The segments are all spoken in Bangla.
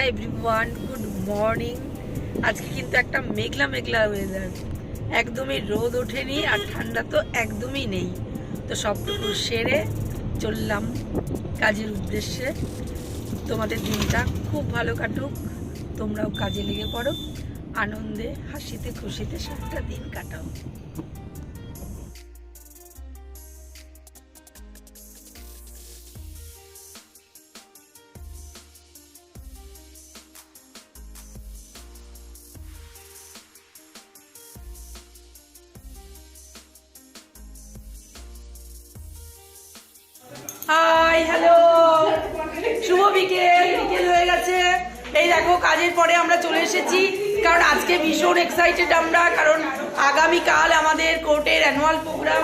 Hi everyone, good morning. আজকে কিন্তু একটা মেঘলা মেঘলা ওয়েদার একদমই রোদ ওঠেনি আর ঠান্ডা তো একদমই নেই। তো সবটুকু সেরে চললাম কাজের উদ্দেশ্যে। তোমাদের দিনটা খুব ভালো কাটুক, তোমরাও কাজে লেগে পড়ো, আনন্দে, হাসিতে, খুশিতে সাতটা দিন কাটাও। হাই হ্যালো শুভ বিকেল বিকেল হয়ে গেছে। এই দেখো, কাজের পরে আমরা চলে এসেছি, কারণ আজকে ভীষণ এক্সাইটেড আমরা, কারণ আগামীকাল আমাদের কোর্টের অ্যানুয়াল প্রোগ্রাম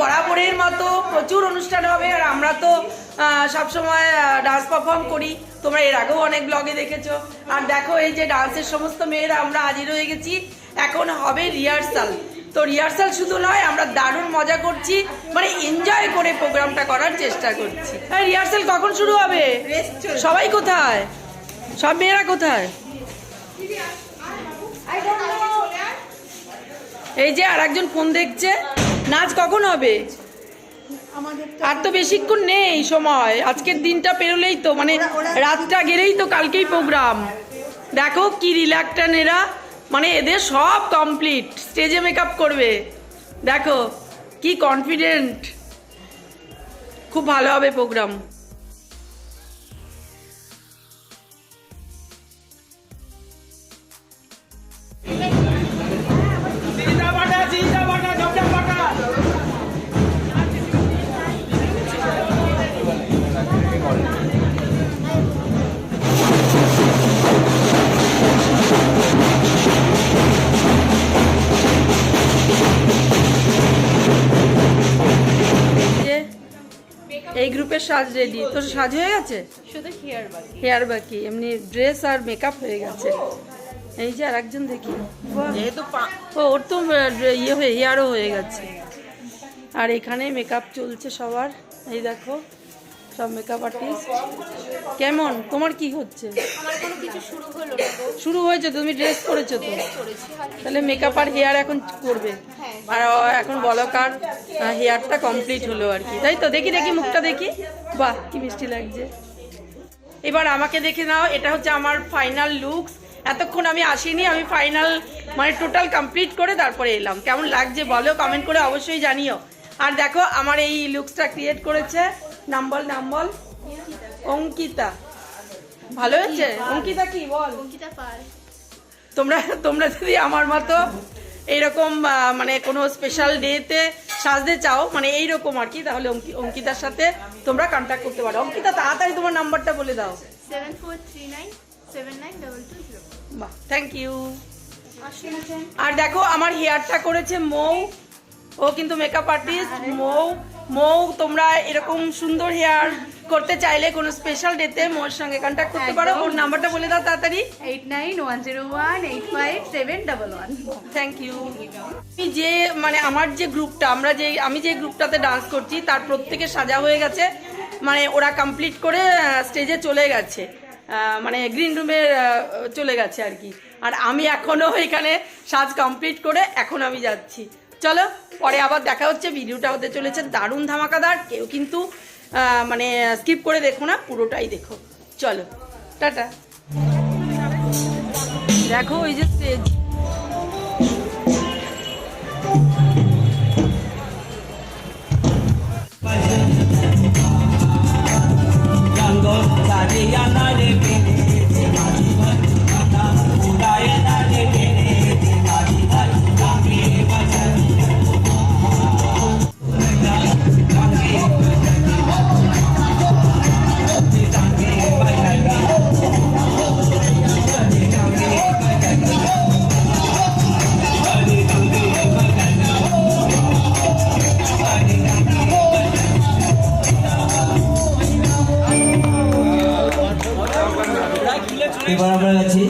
বরাবরের মতো প্রচুর অনুষ্ঠান হবে, আর আমরা তো সবসময় ডান্স পারফর্ম করি। তোমরা এর আগেও অনেক ব্লগে দেখেছ। আর দেখো, এই যে ডান্সের সমস্ত মেয়েরা, আমরা হাজির হয়ে গেছি। এখন হবে রিহার্সাল তো রিহার্সাল শুধু নয় আমরা দারুণ মজা করছি মানে এনজয় করে প্রোগ্রামটা করার চেষ্টা করছি। হ্যাঁ রিহার্সাল কখন শুরু হবে? সবাই কোথায়? সব মেয়েরা কোথায়? এই যে আর একজন ফোন দেখছে। নাচ কখন হবে? আর তো বেশিক্ষণ নেই সময়। আজকের দিনটা পেরোলেই তো মানে রাতটা গেলেই তো কালকেই প্রোগ্রাম দেখো কি রিল্যাক্টান এরা মানে এদের সব কমপ্লিট স্টেজে মেকআপ করবে। দেখো কি কনফিডেন্ট খুব ভালো হবে প্রোগ্রাম এই গ্রুপের সাজ রেডি তোর সাজ হয়ে গেছে? শুধু হেয়ার বাকি। হেয়ার বাকি এমনি ড্রেস আর মেকআপ হয়ে গেছে। এই যে আর একজন দেখি। ও ওর তো ইয়ে হয়ে হেয়ারও হয়ে গেছে। আর এখানে মেকআপ চলছে সবার। এই দেখো। সব মেকআপ আর্টিস্ট কেমন? তোমার কি হচ্ছে? শুরু হয়েছে তুমি ড্রেস করেছ তো? তাহলে মেকআপ আর হেয়ার এখন করবে। হ্যাঁ। আর এখন বলকার হেয়ারটা কমপ্লিট হলো আর কি। তাই তো? দেখি দেখি মুখটা দেখি। বাহ কি মিষ্টি লাগছে। এবার আমাকে দেখে নাও এটা হচ্ছে আমার ফাইনাল লুকস এতক্ষণ আমি আসিনি আমি ফাইনাল মানে টোটাল কমপ্লিট করে তারপরে এলাম। কেমন লাগছে বলো কমেন্ট করে অবশ্যই জানিও। আর দেখো আমার এই লুকসটা ক্রিয়েট করেছে নাম্বল নাম্বল অঙ্কিতা। ভালো হয়েছে? অঙ্কিতা কি বল। অঙ্কিতা পাল। তোমরা তোমরা যদি আমার মতো এইরকম মানে কোনো স্পেশাল ডেতে সাজতে চাও মানে এইরকম আর কি তাহলে অঙ্কি- অঙ্কিতার সাথে তোমরা কন্ট্যাক্ট করতে পারো। অঙ্কিতা তাড়াতাড়ি তোমার নাম্বারটা বলে দাও। সেভেন বাহ থ্যাংক ইউ আর দেখো আমার হেয়ারটা করেছে মৌ। ও কিন্তু মেকআপ আর্টিস্ট মৌ মৌ তোমরা এরকম সুন্দর হেয়ার করতে চাইলে কোনো স্পেশাল ডেতে মোর সঙ্গে কন্ট্যাক্ট করতে পারো। ওর নাম্বারটা বলে দাও তাড়াতাড়ি। Eight nine one zero one eight five seven double one thank you আমি যে মানে আমার যে গ্রুপটা আমরা যে আমি যে গ্রুপটাতে ডান্স করছি তার প্রত্যেকে সাজা হয়ে গেছে। মানে ওরা কমপ্লিট করে স্টেজে চলে গেছে। মানে গ্রিন রুমে চলে গেছে আর কি। আর আমি এখনও এখানে সাজ কমপ্লিট করে এখন আমি যাচ্ছি। চলো, পরে আবার দেখা হচ্ছে, ভিডিওটা হতে চলেছে দারুণ ধামাকাদার, কেউ কিন্তু মানে স্কিপ করে দেখো না, পুরোটাই দেখো। চলো, টাটা। দেখো ওই যে স্টেজ এবার আমরা যাচ্ছি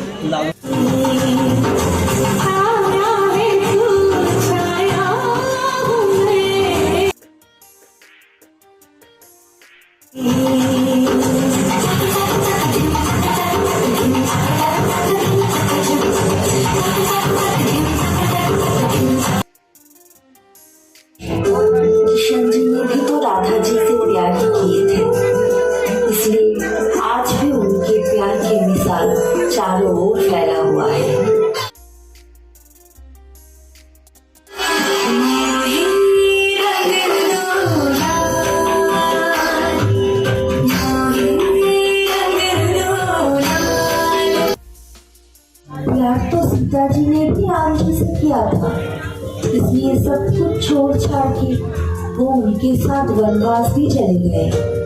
किया था। इसलिए सब कुछ छोड़ छाड़ के वो उनके साथ वनवास भी चले गए।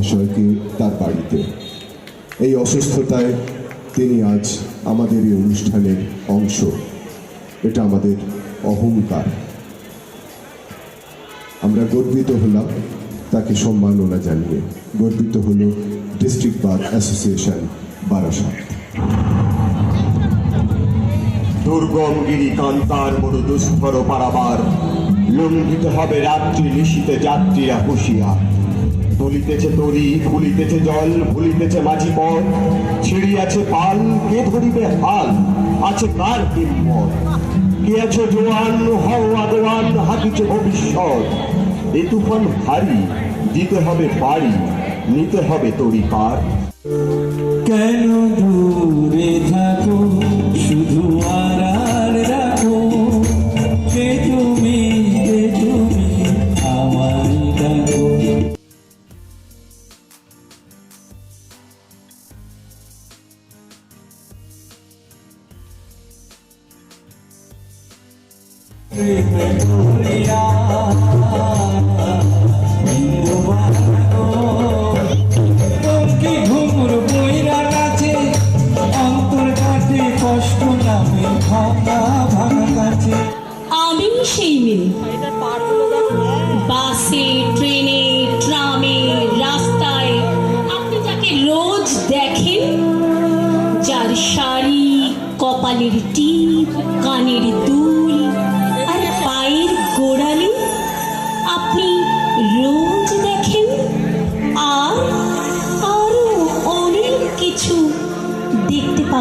মহাশয়কে তার বাড়িতে। এই অসুস্থতায় তিনি আজ আমাদের এই অনুষ্ঠানের অংশ। এটা আমাদের অহংকার। আমরা গর্বিত হলাম তাকে সম্মাননা জানিয়ে। গর্বিত হলো ডিস্ট্রিক্ট বার অ্যাসোসিয়েশন বারাসাত। দুর্গম গিরি কান্তার মরু দুষ্কর পারাবার লঙ্ঘিত হবে রাত্রি নিশীতে যাত্রীরা হুশিয়া তুলিতেছে তরি ফুলিতেছে জল, ভুলিতেছে মাঝি পথ। ছিড়িয়াছে পাল, কে ধরিবে হাল? আছে কার হিম্মত কে আছো জোয়ান হও আদোয়ান হাকিছে ভবিষ্যৎ? এ তুফান ভারী, দিতে হবে বাড়ি নিতে হবে তরি পার। কেন দূরে থাকো?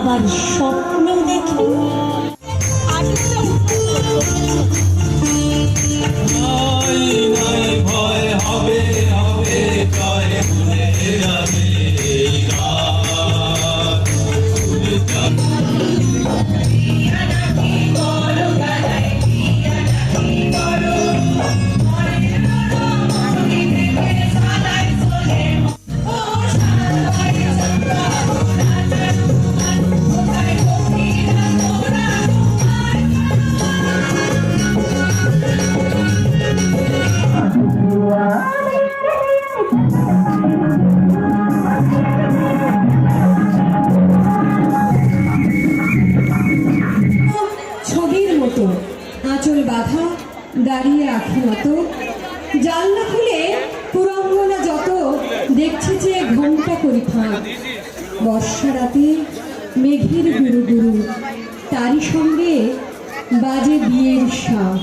পাবার স্বপ্ন দেখেন আঁচল বাঁধা দাঁড়িয়ে আঁখি মতো জানলা খুলে পুরঙ্গনা যত দেখছে যে ঘণ্টা করি ফাঁক। বর্ষা রাতে মেঘের গুরু গুরু তারই সঙ্গে বাজে বিয়ের শাঁখ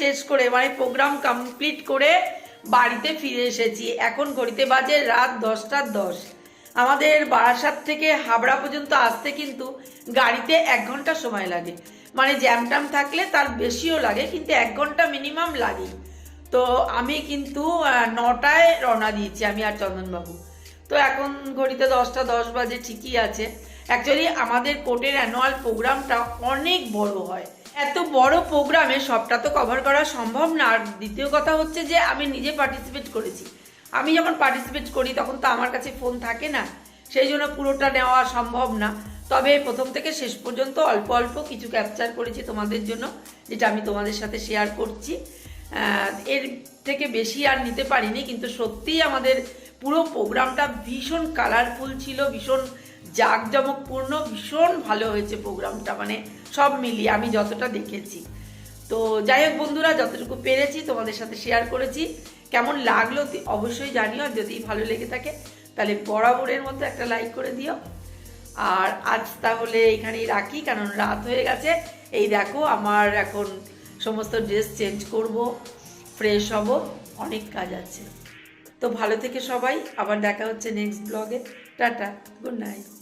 শেষ করে মানে প্রোগ্রাম কমপ্লিট করে বাড়িতে ফিরে এসেছি। এখন ঘড়িতে বাজে রাত দশটার দশ। আমাদের বারাসাত থেকে হাবড়া পর্যন্ত আসতে কিন্তু গাড়িতে এক ঘণ্টা সময় লাগে। মানে জ্যাম ট্যাম থাকলে তার বেশিও লাগে, কিন্তু এক ঘণ্টা মিনিমাম লাগে তো আমি কিন্তু নটায় রওনা দিয়েছি আমি আর চন্দনবাবু। তো এখন ঘড়িতে দশটা দশ বাজে ঠিকই আছে। অ্যাকচুয়ালি আমাদের কোর্টের অ্যানুয়াল প্রোগ্রামটা অনেক বড় হয়। এত বড় প্রোগ্রামে সবটা তো কভার করা সম্ভব না। আর দ্বিতীয় কথা হচ্ছে যে, আমি নিজে পার্টিসিপেট করেছি। আমি যখন পার্টিসিপেট করি, তখন তো আমার কাছে ফোন থাকে না। সেই জন্য পুরোটা নেওয়া সম্ভব না। তবে প্রথম থেকে শেষ পর্যন্ত অল্প অল্প কিছু ক্যাপচার করেছি তোমাদের জন্য, যেটা আমি তোমাদের সাথে শেয়ার করছি। এর থেকে বেশি আর নিতে পারিনি, কিন্তু সত্যিই আমাদের পুরো প্রোগ্রামটা ভীষণ কালারফুল ছিল, ভীষণ জাঁকজমকপূর্ণ, ভীষণ ভালো হয়েছে প্রোগ্রামটা মানে সব মিলিয়ে আমি যতটা দেখেছি। তো যাই হোক বন্ধুরা, যতটুকু পেরেছি তোমাদের সাথে শেয়ার করেছি। কেমন লাগল অবশ্যই জানিও, আর যদি ভালো লেগে থাকে, তাহলে বরাবরের মতো একটা লাইক করে দিও। আর আজ তাহলে এখানেই রাখি, কারণ রাত হয়ে গেছে। এই দেখো, আমার এখন সমস্ত ড্রেস চেঞ্জ করব ফ্রেশ হব, অনেক কাজ আছে। তো ভালো থেকে সবাই, আবার দেখা হচ্ছে নেক্সট ব্লগে টাটা গুড নাইট